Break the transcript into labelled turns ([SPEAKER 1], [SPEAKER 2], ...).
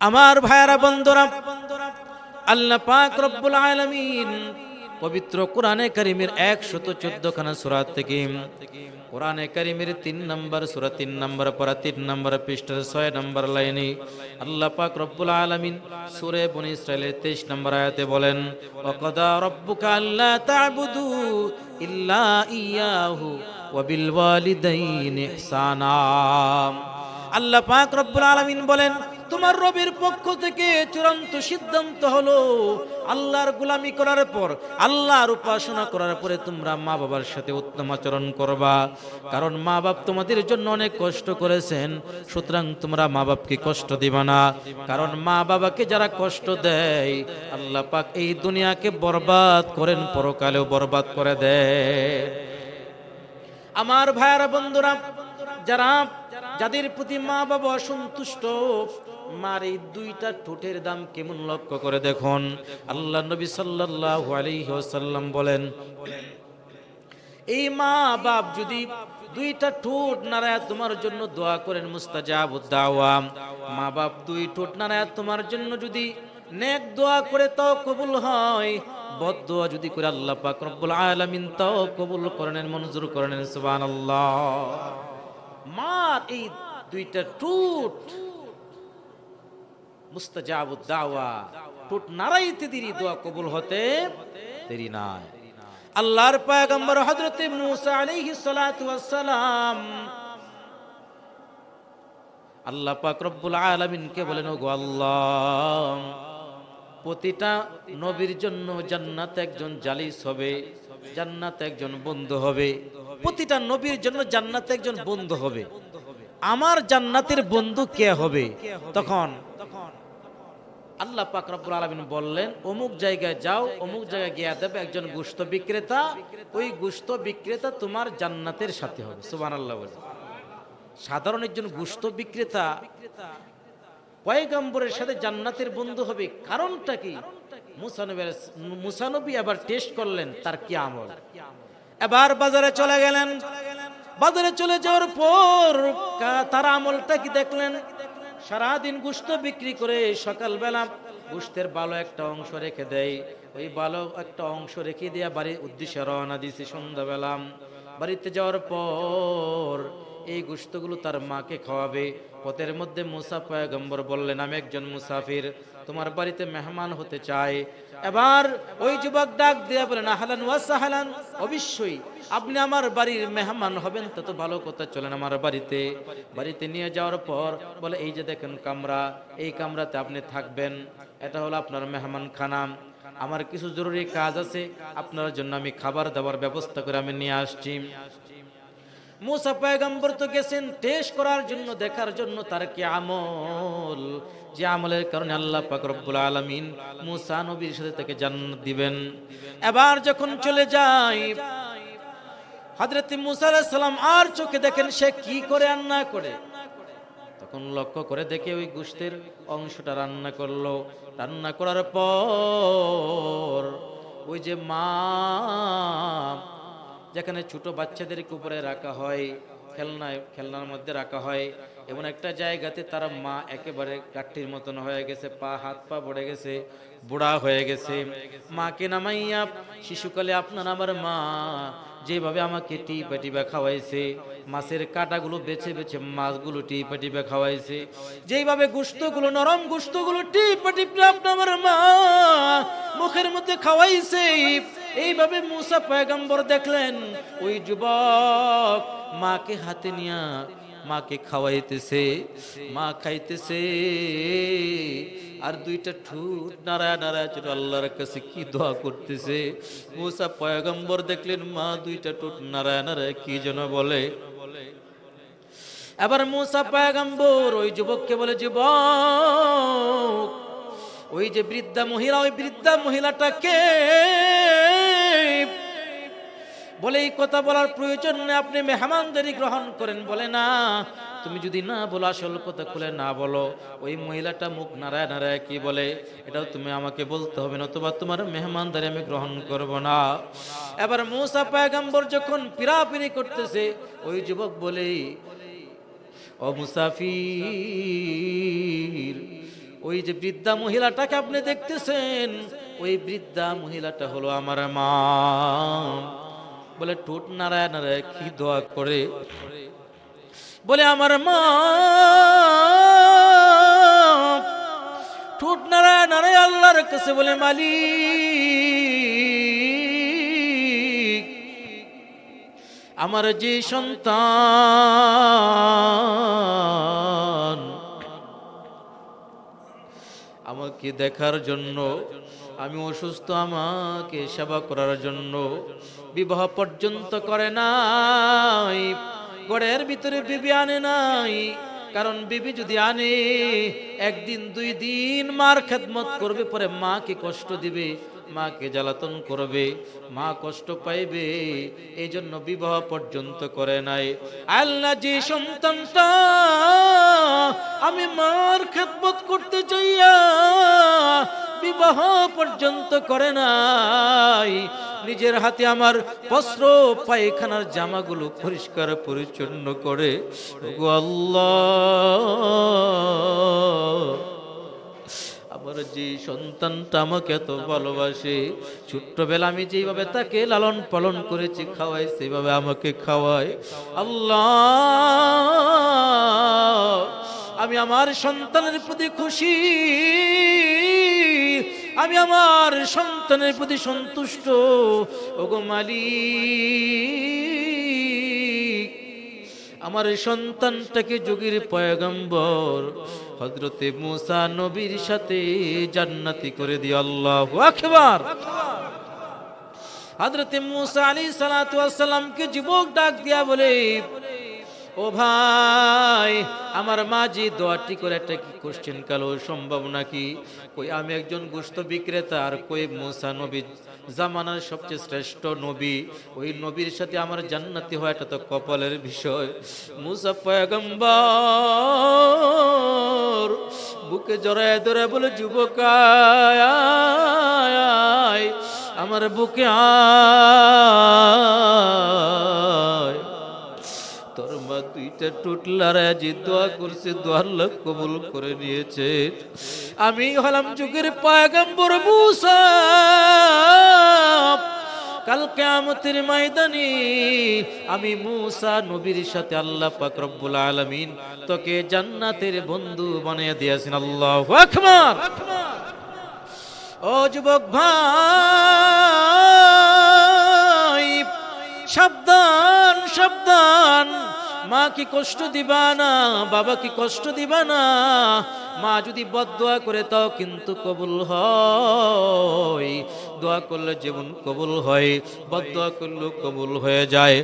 [SPEAKER 1] আমার ভাইয়ারা, বন্ধুরা, আল্লাহ পাক রব্বুল আলামিন পবিত্র কোরআনে কারিমের একশত চোদ্দ খানা সুরাত থেকে, কোরআনে কারিমের তিন নম্বর সুরা, তিন নম্বর পরা তিন নম্বর পৃষ্ঠার ছয় নম্বর লাইনে আল্লাহ পাক রব্বুল আলামিন সুরে বনি ইসরাইলের তেইশ নম্বর আয়াতে বলেন ওকদা রব্বুকা আল্লাহ তা'বুদু ইল্লা ইয়াহু ওয়া বিল ওয়ালিদাইনি ইহসানা। আল্লাহ পাক রব্বুল আলামিন বলেন তোমার রবের পক্ষ থেকে চূড়ান্ত সিদ্ধান্ত হলো আল্লাহর গোলামি করার পর, আল্লাহর উপাসনা করার পরে তোমরা মা বাবার সাথে উত্তম আচরণ করবা। কারণ মা বাপ তোমাদের জন্য অনেক কষ্ট করেছেন, সুতরাং তোমরা মা বাপকে কষ্ট দিবা না। কারণ মা বাবাকে যারা কষ্ট দেয়, আল্লাহ পাক এই দুনিয়াকে বরবাদ করেন, পরকালেও বরবাদ করে দেয় আমার ভাইয়ারা, বন্ধুরা, যারা, যাদের প্রতি মা বাবা অসন্তুষ্ট মার এই দুইটা ঠোঁটের দাম কেমন লক্ষ্য করে দেখুন? আল্লাহ নবী সাল্লাল্লাহু আলাইহি ওয়াসাল্লাম বলেন, এই মা বাপ যদি দুইটা ঠোঁট নারায় তোমার জন্য দোয়া করেন মুস্তাজাব দাওয়া। মা বাপ দুই ঠোঁট নারায় তোমার জন্য যদি নেক দোয়া করে তাও কবুল হয়। বদ দোয়া যদি করে আল্লাহ পাক রব্বুল আলামিন তাও কবুল করেন, মঞ্জুর করেন, সুবহানাল্লাহ। মার এই দুইটা টুট আল্লাহ বলেন প্রতিটা নবীর জন্য জান্নাত একজন জালিস হবে, জান্নাত একজন বন্ধু হবে। প্রতিটা নবীর জন্য জান্নাত একজন বন্ধু হবে। আমার জান্নাতের বন্ধু কে হবে? তখন আল্লাহ পাক রব্বুল আলামিন বললেন, অমুক জায়গায় যাও, অমুক জায়গায় গিয়ে দেবে একজন গুস্ত বিক্রেতা। ওই গুস্ত বিক্রেতা তোমার জান্নাতের সাথে হবে। সুবহানাল্লাহ বলে। সাধারণ একজন গুস্ত বিক্রেতা পয়গম্বরের সাথে জান্নাতের বন্ধু হবে, কারণটা কি? মুসানবী মুসানবী আবার টেস্ট করলেন, তার কি আমল? এবার বাজারে চলে গেলেন। বাজারে চলে যাওয়ার পর তার আমলটা কি দেখলেন? সারাদিন গুস্ত বিক্রি করে সকালবেলা গুস্তের ভালো একটা অংশ রেখে দেয়। ওই ভালো একটা অংশ রেখে দিয়ে বাড়ির উদ্দেশ্যে রওনা সন্ধ্যা সন্ধ্যাবেলা। বাড়িতে যাওয়ার পর এই গুস্তগুলো তার মাকে খাওয়াবে। পথের মধ্যে মুসা পয়গম্বর বললেন, আমি একজন মুসাফির। তোমার বাড়িতে মেহমান হতে চায়। এবার ওই যুবক ডাক দিয়ে বলেন আহলান ওয়াসাহালান অবশ্যই আপনি আমার বাড়ির মেহমান হবেন তত ভালো কথা, চলেন আমার বাড়িতে। বাড়িতে নিয়ে যাওয়ার পর বলে, এই যে দেখেন কামরা, এই কামরাতে আপনি থাকবেন, এটা হলো আপনার মেহমান খানা আমার কিছু জরুরি কাজ আছে, আপনার জন্য আমি খাবার দাবার ব্যবস্থা করে আমি নিয়ে আসছি। মুসা পয়গম্বর তো গেছেন টেস্ট করার জন্য, দেখার জন্য, তার কি আমল? যে আমলের কারণে আল্লাহ পাক রব্বুল আলামিন মুসা নবীর সাথে তাকে জান্নাত দিবেন। এবার যখন চলে যায় হযরত মুসা আলাইহিস সালাম আর চোখে দেখেন সে কি করে আর করে। তখন লক্ষ্য করে দেখে ওই গুস্তের অংশটা রান্না করল। রান্না করার পর ওই যে মা যেখানে ছোট বাচ্চাদেরকে উপরে রাখা হয়, খেলনায়, খেলনার মধ্যে রাখা হয়, এমন একটা জায়গাতে তারা মা একেবারে কাঠির মতন হয়ে গেছে, পা, হাত পা পড়ে গেছে, বুড়া হয়ে গেছে। মাকে নামাইয়া শিশুকালে আপনার আমার মা যেভাবে আমাকে টিপা টিপা খাওয়াইছে, মাছের কাটাগুলো বেছে বেছে মাছগুলো টিপা টিপা খাওয়াইছে, যেইভাবে গুস্তগুলো, নরম গুস্তগুলো টিপা টিপে আপনার মা মুখের মধ্যে খাওয়াইছে এইভাবে মুসা পয়গম্বর দেখলেন, ওই যুবক মাকে হাতে নিয়া মাকে খাওয়াইতেছে, মা খাইতেছে, আর দুইটা ঠুট নারায় নারায় ছোট আল্লাহর কাছে কি দোয়া করতেছে? মুসা পয়গম্বর দেখলেন, মা দুইটা ঠুট নারায় নারায় কি যেন বলে। এবার মুসা পয়গম্বর ওই যুবককে বলে, যুবক, ওই যে বৃদ্ধা মহিলা, ওই বৃদ্ধা মহিলাটাকে বলে এই কথা বলার প্রয়োজন নেই, আপনি মেহমানদারি গ্রহণ করেন, বলে না। তুমি যদি না বলো, আসল কথা খুলে না বলো। ওই মহিলাটা মুখ নারায় নারায় কি বলে? এটাও তুমি আমাকে বলতে হবে না তোমার তোমার মেহমানদারি আমি গ্রহণ করব না। এবার মুসা পায়গাম্বর যখন পিরাপিরি করতেছে, ওই যুবক বলে, ও মুসাফির, ওই যে বৃদ্ধা মহিলাটাকে আপনি দেখতেছেন, ওই বৃদ্ধা মহিলাটা হলো আমার মা। বলে টুট নারায় নারায় কি দোয়া করে? বলে, আমার মা, ঠোঁট নারায় নারায় আল্লাহর কাছে বলে, মালিক, আমার যে সন্তান, আমাকে দেখার জন্য আমি অসুস্থ আমাকে সেবা করার জন্য বিবাহ পর্যন্ত করে নাই। গড়ের ভিতরে বিবি আনে নাই। কারণ বিবি যদি আনে, একদিন, দুই দিন মার খেদমত করবে, পরে মাকে কষ্ট দিবে? মাকে জ্বালাতন করবে, মা কষ্ট পাইবে এই জন্য বিবাহ পর্যন্ত করে নাই। আল্লাহ যে সন্তানটা আমি মার খেদমত করতে চাইয়া বিবাহ পর্যন্ত করে নাই, নিজের হাতে আমার বস্ত্র, পায়খানার জামাগুলো পরিষ্কার পরিচ্ছন্ন করে। ওগো আল্লাহ! আমার যে সন্তানটা আমাকে এত ভালোবাসে, ছোট্টবেলা আমি যেভাবে তাকে লালন পালন করেছি, খাওয়াই সেভাবে আমাকে খাওয়ায়। আল্লাহ, আমি আমার সন্তানের প্রতি খুশি। আমি আমার সন্তানের প্রতি সন্তুষ্ট। ওগো মালিক আমার সন্তানটাকে যোগীর পয়গম্বর হজরতে মুসা নবীর সাথে জান্নাতি করে দিয়ে আল্লাহ আকবার। হজরতে মুসা আলী সালাতামকে যুবক ডাক দিয়া বলে, ও ভাই, আমার মাঝি দোয়াটি করে একটা কি কোশ্চেন কালো, সম্ভব নাকি? কই, আমি একজন গোস্ত বিক্রেতা, আর কই, মুসা নবী জামানার সবচেয়ে শ্রেষ্ঠ নবী। ওই নবীর সাথে আমার জান্নাতি হয় এটা তো কপালের বিষয়। মুসা পয়গম্বর বুকে জড়ায় ধরে বলে যুবক আয়, আয়, আয়, আমার বুকে আয়। মা দুইটা টুটলার আজি দোয়া করছে, দোয়ার লোক কবুল করে নিয়েছে। আমি হলাম যুগের পায়গম্বর মুসা। কাল কেয়ামতের ময়দানে আমি মুসা নবীর সাথে আল্লাহ পাক রব্বুল আলামিন তোকে জান্নাতের বন্ধু বানিয়ে দিয়েছেন। আল্লাহ আকবার। ও যুবক ভাই, সাবধান সাবধান। মা কি কষ্ট দিবা না, বাবা কি কষ্ট দিবা না? মা যদি বদোয়া করে তাও কিন্তু কবুল হয়। দোয়া করলে যেমন কবুল হয় বদোয়া করলেও কবুল হয়ে যায়।